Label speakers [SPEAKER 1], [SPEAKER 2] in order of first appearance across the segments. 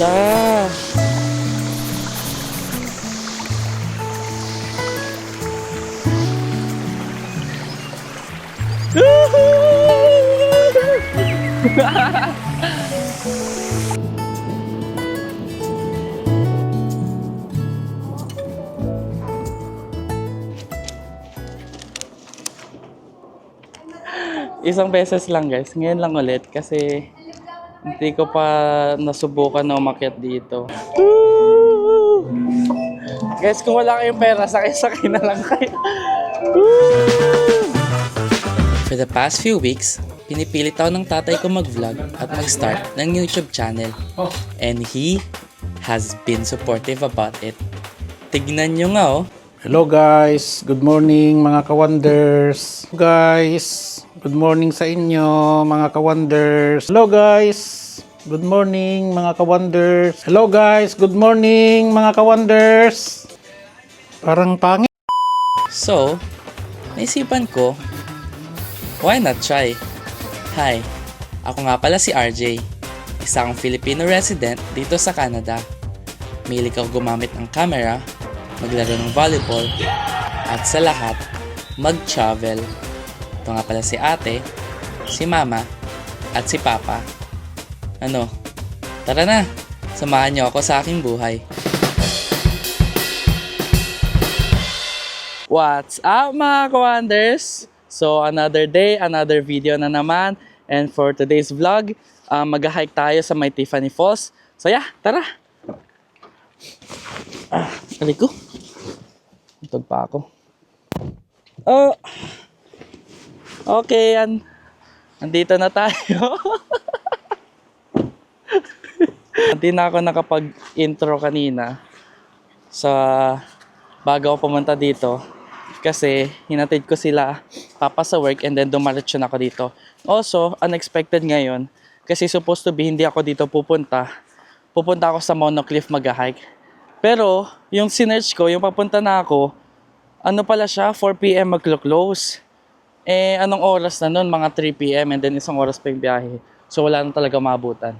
[SPEAKER 1] ganda. Isang beses lang guys. Ngayon lang ulit kasi hindi ko pa nasubukan na umakyat dito. Woo! Guys, kung wala kayong pera, sakay-sakay na lang kayo. For the past few weeks, pinipilit ako ng tatay ko mag-vlog at mag-start ng YouTube channel. And he has been supportive about it. Tignan nyo nga oh.
[SPEAKER 2] Hello guys, good morning mga kawanders. Guys, good morning sa inyo mga kawanders. Hello guys, good morning mga kawanders. Hello guys, good morning mga kawanders. Parang pangit.
[SPEAKER 1] So, naisipan ko, why not try? Hi, ako nga pala si RJ, isang Filipino resident dito sa Canada. Milig ako gumamit ng camera, maglaro ng volleyball, at sa lahat, mag-travel. Ito nga pala si ate, si mama, at si papa. Ano, tara na, samahan niyo ako sa aking buhay. What's up mga Kawanders? So another day, another video na naman. And for today's vlog, uh, mag-hike tayo sa may Tiffany Falls. So yeah, tara! Ah, ko. Itog pa ako. Oh! Okay, yan. Andito na tayo. Hindi na ako nakapag-intro kanina sa bago ako pumunta dito kasi hinatid ko sila papa sa work and then dumaretso na ako dito. Also, unexpected ngayon kasi supposed to be hindi ako dito pupunta. Pupunta ako sa Monocliff mag-hike. Pero, yung sinerch ko, yung papunta na ako, ano pala siya, 4pm maglo-close. Eh, anong oras na nun? Mga 3pm and then isang oras pa yung biyahe. So, wala na talaga maabutan.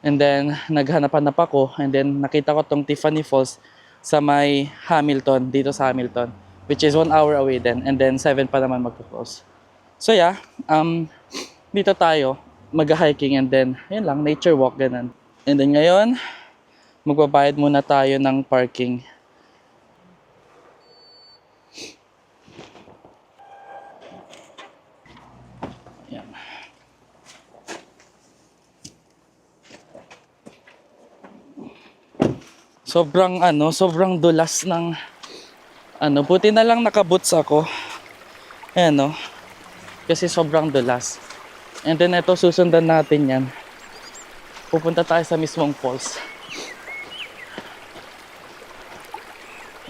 [SPEAKER 1] And then, naghanap-hanap ako and then nakita ko tong Tiffany Falls sa may Hamilton, dito sa Hamilton, which is one hour away then and then 7 pa naman magpo-close. So yeah, um, dito tayo, mag-hiking and then, yun lang, nature walk, ganun. And then ngayon, magbabayad muna tayo ng parking. Sobrang ano, sobrang dulas ng ano, buti na lang nakaboots ako. Ayan no. Kasi sobrang dulas. And then ito susundan natin yan. Pupunta tayo sa mismong falls.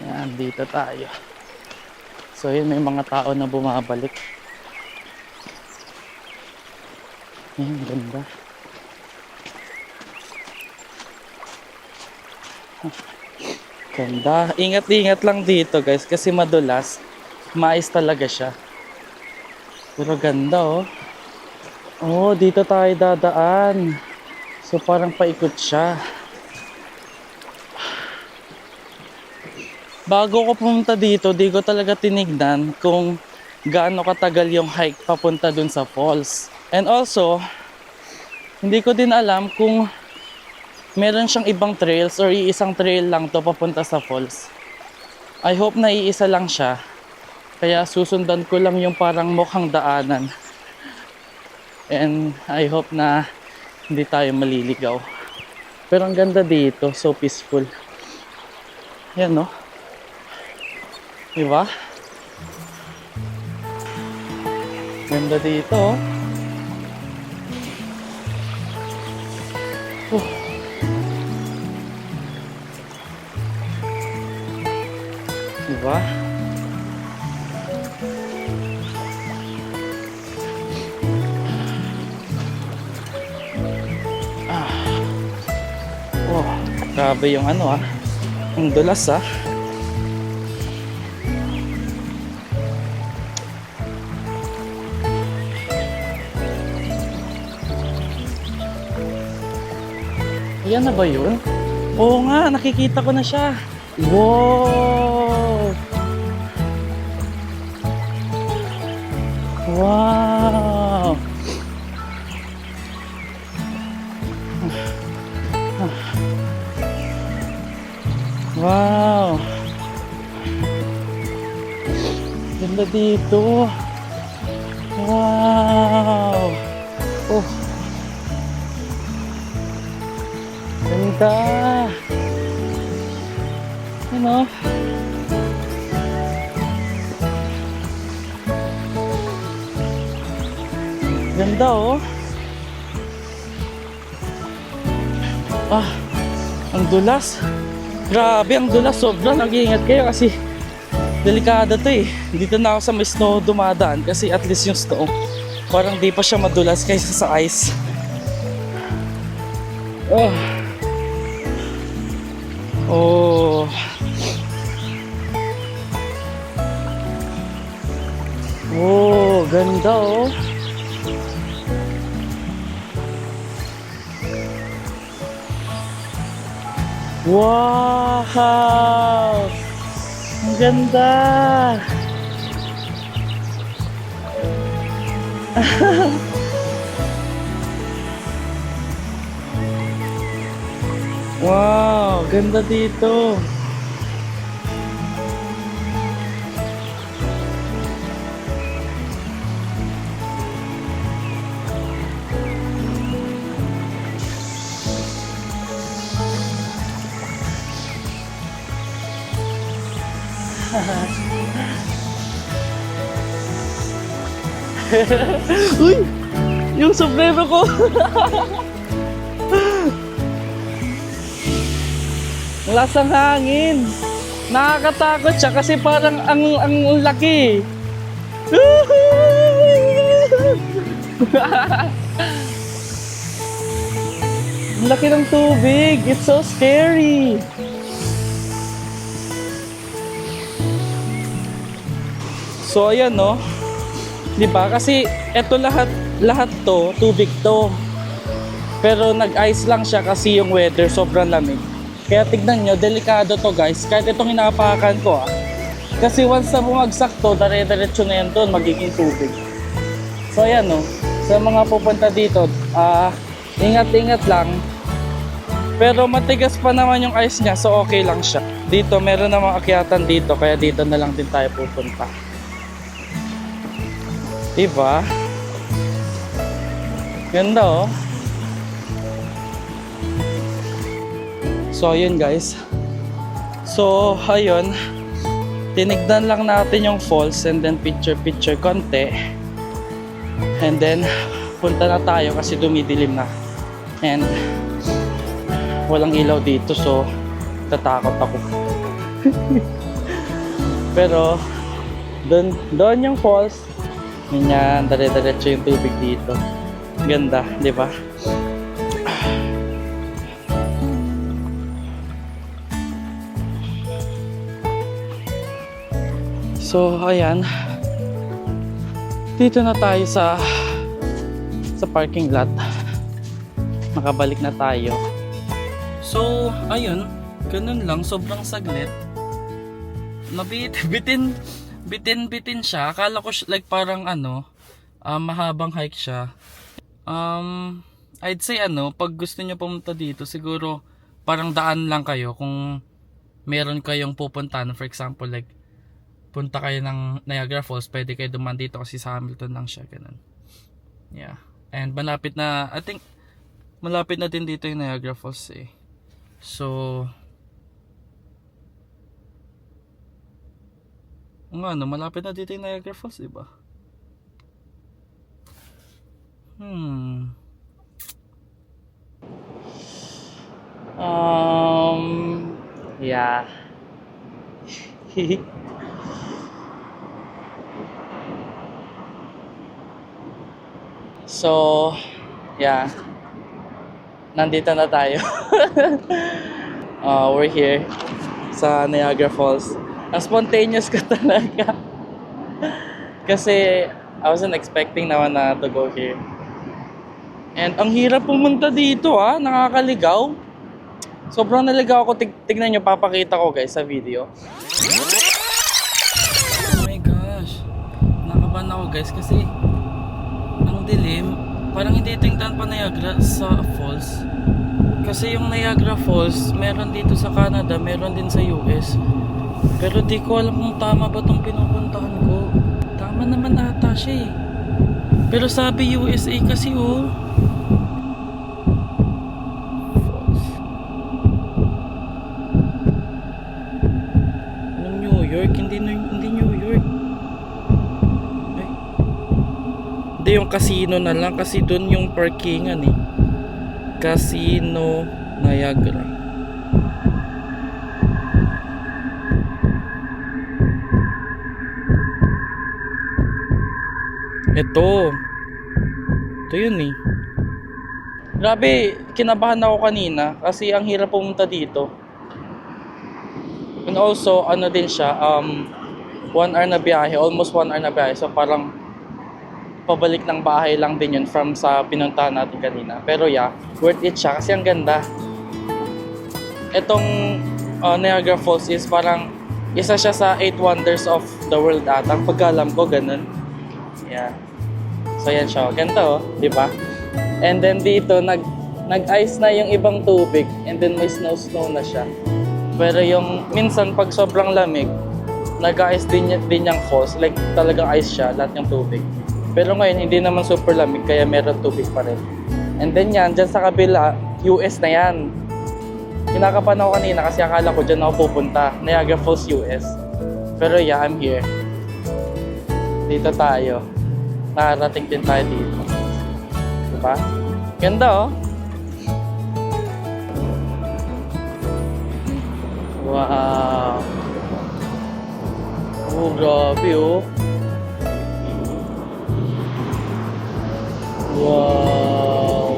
[SPEAKER 1] Yan, dito tayo. So yun, may mga tao na bumabalik. Yan, ganda. Ganda. Ingat-ingat lang dito guys kasi madulas. Mais talaga siya. Pero ganda oh. Oh, dito tayo dadaan. So parang paikot siya. Bago ko pumunta dito, di ko talaga tinignan kung gaano katagal yung hike papunta dun sa falls. And also, hindi ko din alam kung meron siyang ibang trails or iisang trail lang to papunta sa falls. I hope na iisa lang siya. Kaya susundan ko lang yung parang mukhang daanan. And I hope na hindi tayo maliligaw. Pero ang ganda dito, so peaceful. Yan no. Diba? Ganda dito oh. Diba? Ah. Oh, grabe yung ano ah. Ang dulas ah. Yan na ba yun? Oo nga, nakikita ko na siya. Wow! Wow! Wow! Ganda dito. Wow! Oh! Ganda! Ano? Ganda oh. Ah, ang dulas. Grabe, ang dulas. Sobrang nag-iingat kayo kasi delikado to eh. Dito na ako sa may snow dumadaan kasi at least yung snow parang di pa siya madulas kaysa sa ice. Oh. Oh. Oh, ganda oh. Wow! Ang ganda! wow! Ganda dito! Uy! Yung sombrero ko! Ang Lasang hangin! Nakakatakot siya kasi parang ang, ang laki. ang laki ng tubig. It's so scary. So ayan no. 'Di ba? Kasi eto lahat lahat to, tubig to. Pero nag-ice lang siya kasi yung weather sobrang lamig. Kaya tignan nyo, delikado to guys. Kahit itong inapakan ko ah. Kasi once na bumagsak to, dire-diretso na yan doon, magiging tubig. So ayan no, sa mga pupunta dito, ah, ingat-ingat lang. Pero matigas pa naman yung ice niya, so okay lang siya. Dito, meron namang akyatan dito, kaya dito na lang din tayo pupunta. Diba? Ganda oh. So ayun guys. So ayun. Tinignan lang natin yung falls and then picture picture konti. And then punta na tayo kasi dumidilim na. And walang ilaw dito so tatakot ako. Pero doon doon yung falls. Ganyan, dire-diretso yung tubig dito. Ganda, di ba? So, ayan. Dito na tayo sa sa parking lot. Makabalik na tayo. So, ayun. Ganun lang. Sobrang saglit. Nabit, bitin, bitin siya. Akala ko like parang ano, ah, mahabang hike siya. Um, I'd say ano, pag gusto nyo pumunta dito, siguro parang daan lang kayo kung meron kayong pupuntahan. For example, like, punta kayo ng Niagara Falls, pwede kayo duman dito kasi sa Hamilton lang siya, ganun. Yeah. And malapit na, I think, malapit na din dito yung Niagara Falls eh. So, nga ano, malapit na dito yung Niagara Falls, di ba? Hmm. Um, yeah. so, yeah. Nandito na tayo. uh, we're here sa Niagara Falls. Spontaneous ko talaga. Kasi I wasn't expecting naman na to go here. And ang hirap pumunta dito ah, nakakaligaw. Sobrang naligaw ako. Tig tignan nyo, papakita ko guys sa video. Oh my gosh. Nakaban ako guys kasi ang dilim. Parang hindi ito yung pa Niagara sa falls. Kasi yung Niagara Falls, meron dito sa Canada, meron din sa US. Pero di ko alam kung tama ba itong pinupuntahan ko. Tama naman ata siya eh. Pero sabi USA kasi oh. Anong York? Hindi, hindi New York. Ay. Hindi yung casino na lang kasi doon yung parkingan eh. Casino Niagara. Ito. Ito yun eh. Grabe, kinabahan ako kanina kasi ang hirap pumunta dito. And also, ano din siya, um, one hour na biyahe, almost one hour na biyahe. So parang pabalik ng bahay lang din yun from sa pinuntahan natin kanina. Pero yeah, worth it siya kasi ang ganda. Itong uh, Niagara Falls is parang isa siya sa eight wonders of the world ata. Ang pagkalam ko, ganun. Yeah. So yan siya. Ganda oh, di ba? And then dito, nag, nag-ice na yung ibang tubig and then may snow-snow na siya. Pero yung minsan pag sobrang lamig, nag-ice din, din yung falls. Like talagang ice siya, lahat ng tubig. Pero ngayon, hindi naman super lamig, kaya meron tubig pa rin. And then yan, dyan sa kabila, US na yan. Kinakapan ako kanina kasi akala ko dyan ako pupunta. Niagara Falls, US. Pero yeah, I'm here. Dito tayo. Nakarating din tayo dito. Diba? Ganda oh. Wow. Oh, grabe oh. Wow.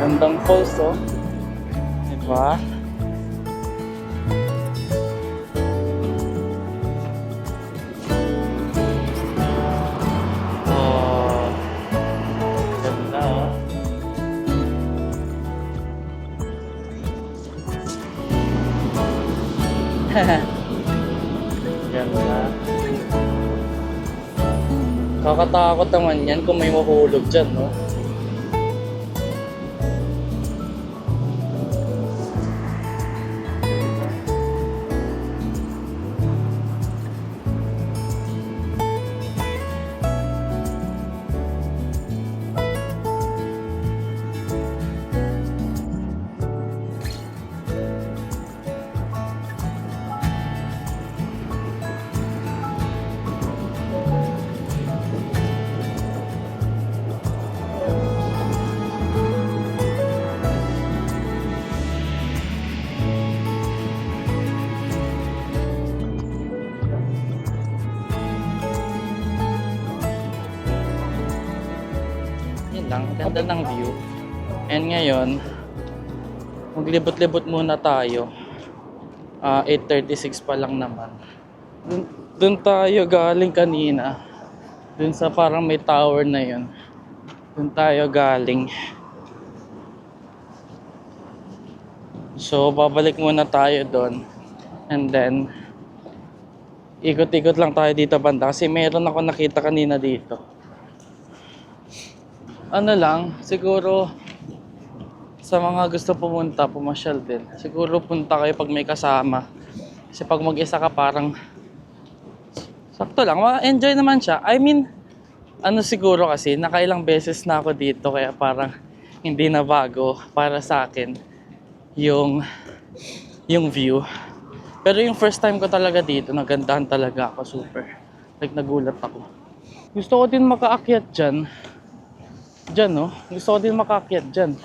[SPEAKER 1] Gandang falls oh. Diba? Oh. Kakatakot naman yan kung may mahulog dyan, no? Ganda ng view. And ngayon, maglibot-libot muna tayo. Ah, 8.36 pa lang naman. Dun, dun tayo galing kanina. Dun sa parang may tower na yun. Dun tayo galing. So, babalik muna tayo doon. And then, ikot-ikot lang tayo dito banda. Kasi meron ako nakita kanina dito. Ano lang, siguro sa mga gusto pumunta, pumasyal din. Siguro punta kayo pag may kasama. Kasi pag mag-isa ka parang sakto lang, ma-enjoy naman siya. I mean, ano siguro kasi, nakailang beses na ako dito kaya parang hindi na bago para sa akin yung yung view. Pero yung first time ko talaga dito, nagandahan talaga ako super. Like nagulat ako. Gusto ko din makaakyat dyan. Dyan, no? Gusto ko din makaakyat dyan.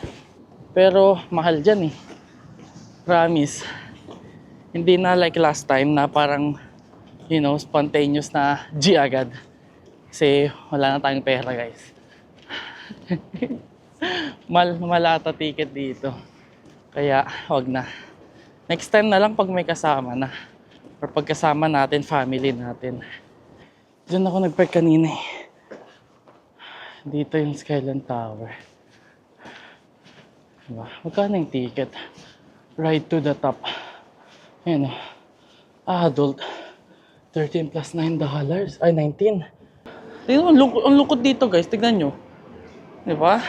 [SPEAKER 1] Pero mahal dyan eh. Promise. Hindi na like last time na parang, you know, spontaneous na G agad. Kasi wala na tayong pera guys. Mal malata ticket dito. Kaya wag na. Next time na lang pag may kasama na. Or pag kasama natin, family natin. Diyan ako nag-park kanina eh. Dito yung Skyline Tower. Diba? Magkano yung ticket? Ride to the top. Ayan o. Adult. 13 plus 9 dollars. Ay, 19. Tignan ang ang lungkot dito guys. Tignan nyo. Di ba?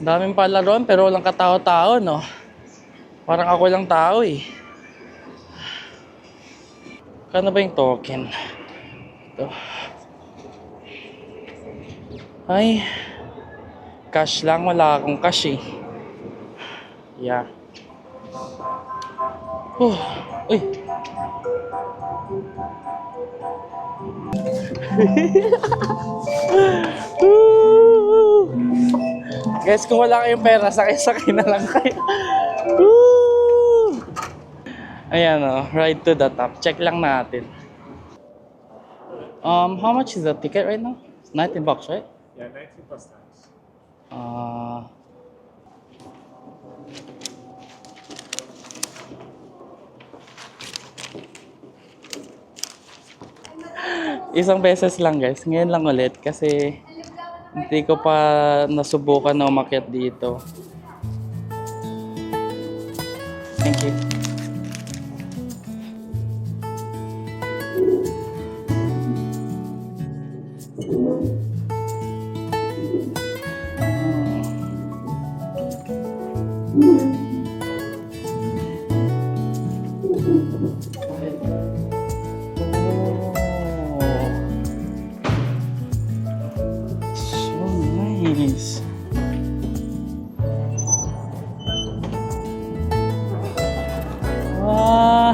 [SPEAKER 1] Daming palaron pero walang katao-tao, no? Parang ako lang tao eh. Kano ba yung token? Ito. Ay. Cash lang. Wala akong cash eh. Yeah. Oh. Uy. Guys, kung wala kayong pera, sakay-sakay na lang kayo. Ayan o, ride to the top. Check lang natin. Um, how much is the ticket right now? 19 bucks, right?
[SPEAKER 3] Yeah, 19 plus tax.
[SPEAKER 1] Uh, isang beses lang guys. Ngayon lang ulit kasi hindi ko pa nasubukan na umakyat dito. Thank you.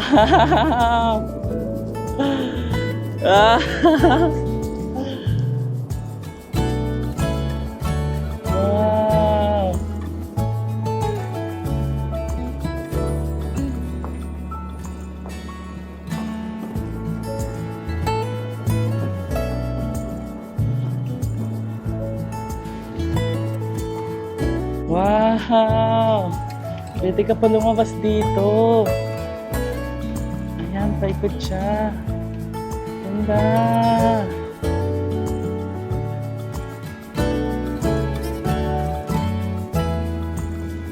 [SPEAKER 1] Wow! Wow! Wow! Pwede ka pa lumabas dito. Paikot siya. Ganda.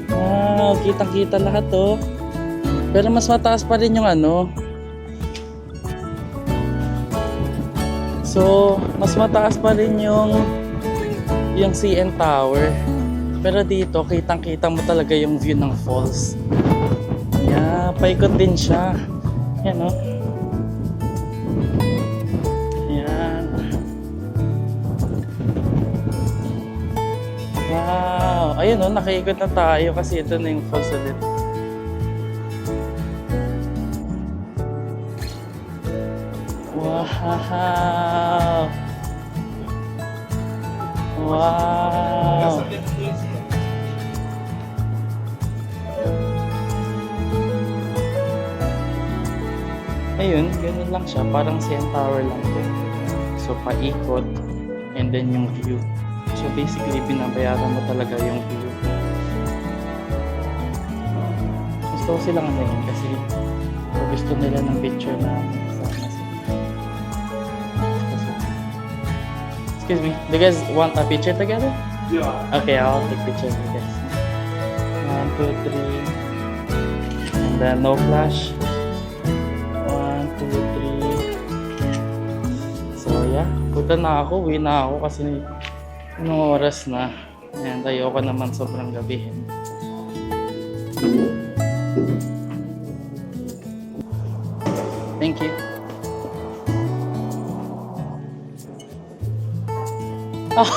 [SPEAKER 1] Wow, kitang-kita lahat oh. Pero mas mataas pa rin yung ano. So, mas mataas pa rin yung yung CN Tower. Pero dito, kitang-kita mo talaga yung view ng falls. Yeah, paikot din siya. Yan oh. Yan. Wow. Ayun oh, nakaikot na tayo kasi ito na yung falls ulit. Wow. Wow. Ayun, ganun lang siya. Parang CN Tower lang din. So, paikot. And then yung view. So, basically, binabayaran mo talaga yung view. Gusto ko silang ano yun kasi gusto nila ng picture na. Excuse me, do you guys want a picture together?
[SPEAKER 3] Yeah.
[SPEAKER 1] Okay, I'll take pictures with this. One, two, three. And then no flash. Punta na ako, uwi na ako kasi anong oras na. And ayoko naman sobrang gabihin. Thank you.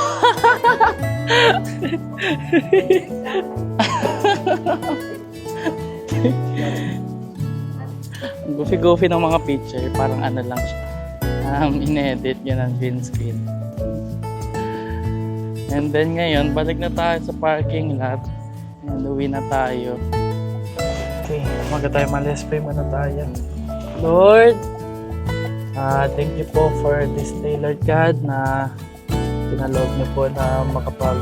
[SPEAKER 1] Goofy-goofy ng mga picture, parang ano lang siya. Um, in-edit yun ang green screen. And then ngayon, balik na tayo sa parking lot. And uwi na tayo. Okay, umaga tayo malis pray muna tayo. Lord, ah thank you po for this day, Lord God, na pinaloob niyo po na makapag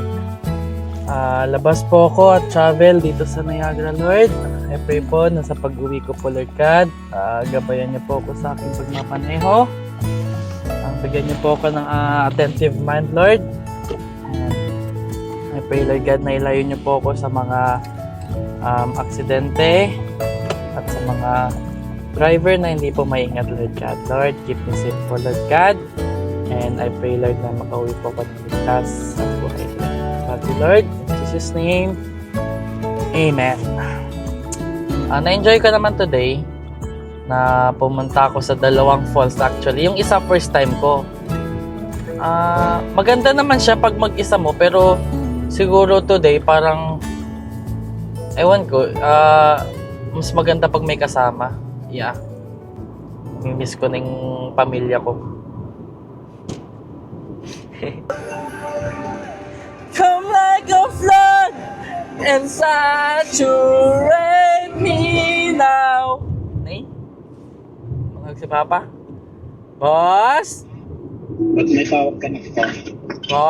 [SPEAKER 1] ah, labas po ako at travel dito sa Niagara, Lord. I pray po na sa pag-uwi ko po, Lord God, ah, gabayan niyo po ako sa aking pagmapaneho. Ang bigyan niyo po ako ng ah, attentive mind, Lord. And I pray Lord God na ilayo niyo po ako sa mga um, aksidente at sa mga driver na hindi po maingat Lord God. Lord, keep me safe po Lord God. And I pray Lord na makauwi po ako ng ligtas sa buhay. Lord you Lord, in Jesus name, Amen. Ah, na-enjoy ko naman today na pumunta ako sa dalawang falls actually. Yung isa first time ko. Ah, maganda naman siya pag mag-isa mo pero siguro today parang ewan ko, ah, mas maganda pag may kasama. Yeah. Mimiss ko ng pamilya ko. Come like a flood and saturate me now. Si Papa? Boss?
[SPEAKER 4] Pag may tawag ka na ka,
[SPEAKER 1] Po?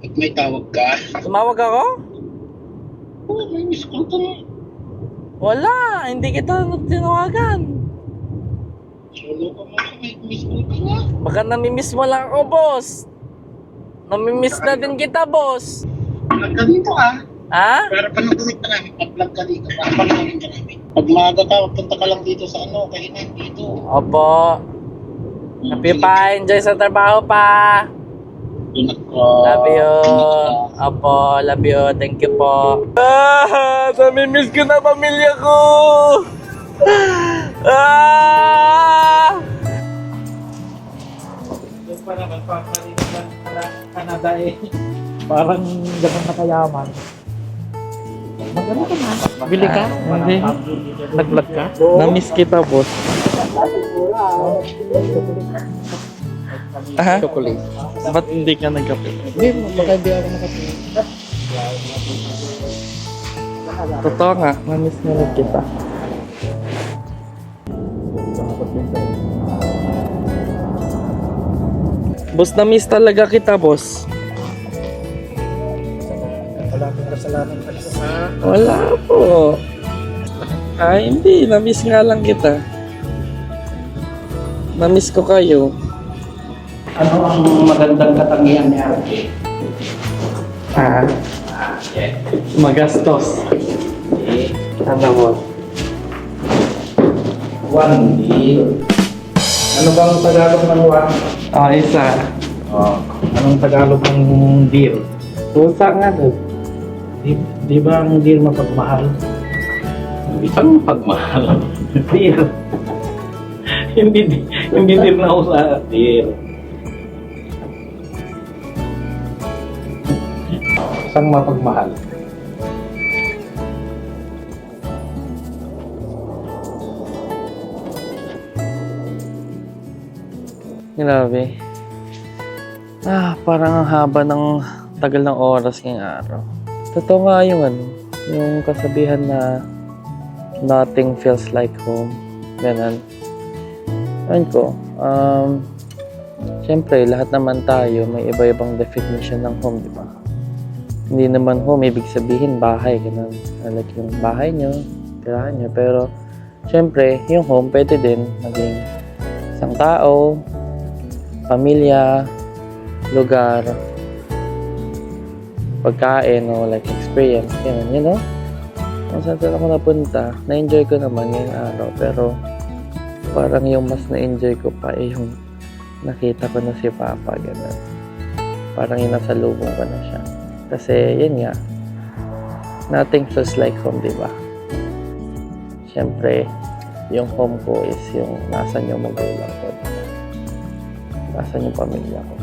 [SPEAKER 4] pag may tawag ka,
[SPEAKER 1] Tumawag ako?
[SPEAKER 4] oh, may miss call ka na.
[SPEAKER 1] Wala, hindi kita tinawagan.
[SPEAKER 4] Solo ka muna, may miss call ka na.
[SPEAKER 1] Baka namimiss mo lang ako, boss. Namimiss na din kita, boss.
[SPEAKER 4] Vlog ka dito ah.
[SPEAKER 1] Ha?
[SPEAKER 4] Pero panungkulit ka namin, pag vlog ka dito, para panungkulit ka namin. Pag maaga ka, punta ka lang dito sa ano, kahinan dito.
[SPEAKER 1] Opo. Happy pa, enjoy sa trabaho pa.
[SPEAKER 4] Doon ako.
[SPEAKER 1] Love you. Opo, love you. Thank you po. Ah, namimiss ko na pamilya ko. Ah!
[SPEAKER 2] Yung pa naman, papalitan sa Canada eh. Parang ganun na kayaman. Bili ka?
[SPEAKER 1] Hindi.
[SPEAKER 2] Nag-vlog ka?
[SPEAKER 1] Namiss kita, boss. Ha?
[SPEAKER 2] Chocolate.
[SPEAKER 1] Ba't hindi ka nagkape?
[SPEAKER 2] Hindi, magkaibi ako nakapili.
[SPEAKER 1] Totoo nga, namiss na rin kita. Boss, namiss talaga kita, boss.
[SPEAKER 2] Kasalanan ka sa
[SPEAKER 1] Wala po. Ay, hindi. Namiss nga lang kita. Namiss ko kayo.
[SPEAKER 2] Ano ang magandang katangian ni Ate?
[SPEAKER 1] Ah, magastos.
[SPEAKER 2] Eh,
[SPEAKER 1] Ano mo?
[SPEAKER 2] one deal. Ano bang Tagalog ng one?
[SPEAKER 1] Ah, isa.
[SPEAKER 2] Oh, anong Tagalog ng deal?
[SPEAKER 1] Pusa nga doon.
[SPEAKER 2] Di, di ba ang deal mapagmahal?
[SPEAKER 4] Isang pagmahal.
[SPEAKER 2] Deal. hindi hindi deal na usa, deal. Isang mapagmahal.
[SPEAKER 1] Grabe. Ah, parang ang haba ng tagal ng oras ngayong araw. Totoo nga yung ano, yung kasabihan na nothing feels like home. Ganun. Ayun ko, um, Siyempre, lahat naman tayo may iba-ibang definition ng home, di ba? Hindi naman home, ibig sabihin bahay, ganun. Like yung bahay nyo, tirahan nyo. Pero, siyempre, yung home pwede din maging isang tao, pamilya, lugar, pagkain o like experience, ganun, you know? Kung saan saan ako napunta, na-enjoy ko naman ngayong araw, pero parang yung mas na-enjoy ko pa eh yung nakita ko na si Papa, ganun. Parang yung nasa lubong ko na siya. Kasi, yun nga, nothing feels like home, di ba? Siyempre, yung home ko is yung nasan yung magulang ko. Nasan yung pamilya ko.